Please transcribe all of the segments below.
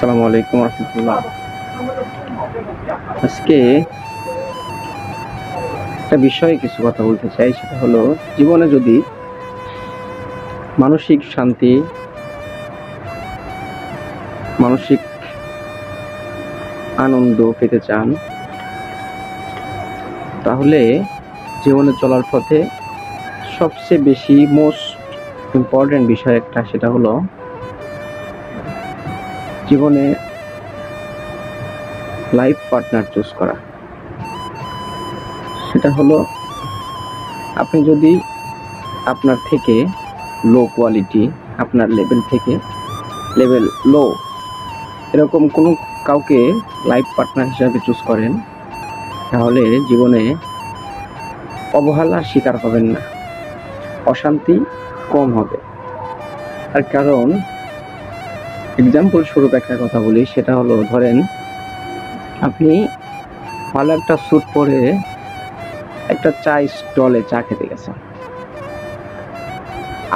আসসালামু আলাইকুম রহমতুল্লাহ। আজকে একটা বিষয়ে কিছু কথা বলতে চাই, সেটা হলো জীবনে যদি মানসিক শান্তি, মানসিক আনন্দ পেতে চান, তাহলে জীবনে চলার পথে সবচেয়ে বেশি মোস্ট ইম্পর্টেন্ট বিষয় একটা, সেটা হলো জীবনে লাইফ পার্টনার চুজ করা। সেটা হলো, আপনি যদি আপনার থেকে লো কোয়ালিটি আপনার লেভেল থেকে লেভেল লো এরকম কোনো কাউকে লাইফ পার্টনার হিসাবে চুজ করেন, তাহলে জীবনে অবহেলার শিকার হবেন না। অশান্তি কম হবে। আর কারণ এক্সাম্পল স্বরূপ একটা কথা বলি, সেটা হলো ধরেন আপনি ভালো একটা স্যুট পরে একটা চা স্টলে চা খেতে গেছেন।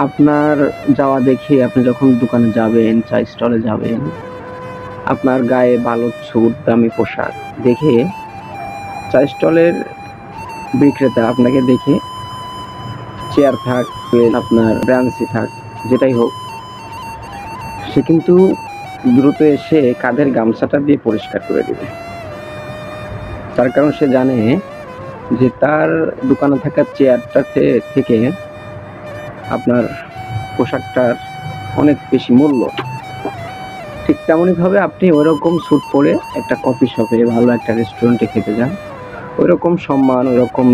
আপনার যাওয়া দেখে আপনি যখন দোকানে যাবেন চা স্টলে যাবেন, আপনার গায়ে ভালো স্যুট দামি পোশাক দেখে চা স্টলের বিক্রেতা আপনাকে দেখে চেয়ার থাক, আপনার ব্রাঞ্চি থাক, যেটাই হোক সে কিন্তু দ্রুত এসে কাঁধের গামছাটা দিয়ে পরিষ্কার করে দেবে। তার কারণ সে জানে যে তার দোকানে থাকা চেয়ারটাতে থেকে আপনার পোশাকটার অনেক বেশি মূল্য। ঠিক তেমনইভাবে আপনি ওইরকম স্যুট পরে একটা কফি শপে ভালো একটা রেস্টুরেন্টে খেতে যান। ওইরকম সম্মান, ওইরকম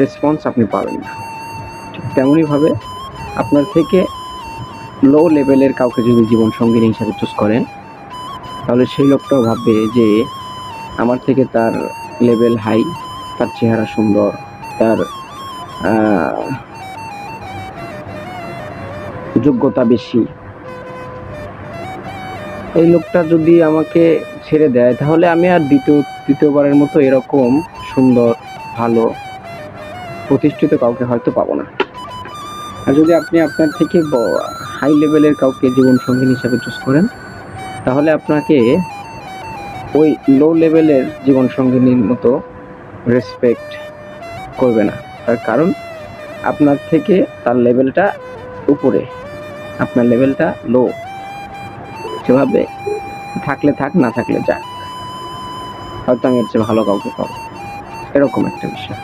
রেসপন্স আপনি পাবেন না। ঠিক তেমনইভাবে আপনার থেকে লো লেভেলের কাউকে যদি জীবন সঙ্গিনী হিসাবে চুজ করেন, তাহলে সেই লোকটাও ভাববে যে আমার থেকে তার লেভেল হাই তার চেহারা সুন্দর, তার যোগ্যতা বেশি। এই লোকটা যদি আমাকে ছেড়ে দেয়, তাহলে আমি আর দ্বিতীয়, তৃতীয়বারের মতো এরকম সুন্দর, ভালো, প্রতিষ্ঠিত কাউকে হয়তো পাবো না। আর যদি আপনি আপনার থেকে হাই লেভেলের কাউকে জীবন সঙ্গী হিসাবে চুজ করেন, তাহলে আপনাকে ওই লো লেভেলের জীবন সঙ্গিনীর মতো রেসপেক্ট করবে না। তার কারণ, আপনার থেকে তার লেভেলটা উপরে, আপনার লেভেলটা লো সেভাবে থাকলে থাক, না থাকলে যাক। হয়তো আমি চেয়ে ভালো কাউকে পাবো। এরকম একটা বিষয়।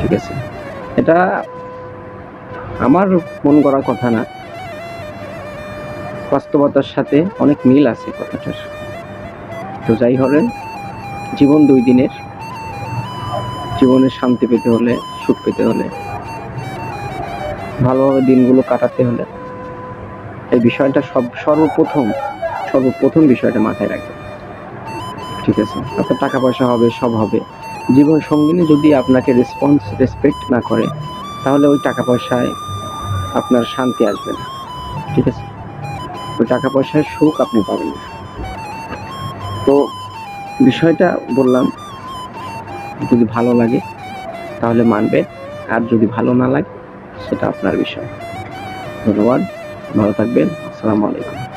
ঠিক আছে? এটা আমার মন করা কথা না। বাস্তবতার সাথে অনেক মিল আছে কথাটার। তো যাই হবে জীবন দুই দিনের। জীবনে শান্তি পেতে হলে, সুখ পেতে হলে, ভালোভাবে দিনগুলো কাটাতে হলে এই বিষয়টা সব সর্বপ্রথম সর্বপ্রথম বিষয়টা মাথায় রাখবে ঠিক আছে? আপনার টাকা পয়সা হবে, সব হবে। জীবন সঙ্গিনী যদি আপনাকে রেসপন্স রেসপেক্ট না করে, তাহলে ওই টাকা পয়সায় আপনার শান্তি আসবে না। ঠিক আছে? ওই টাকা পয়সার সুখ আপনি পাবেন না। তো বিষয়টা বললাম, যদি ভালো লাগে তাহলে মানবে, আর যদি ভালো না লাগে সেটা আপনার বিষয়। ধন্যবাদ, ভালো থাকবেন, আসসালামু আলাইকুম।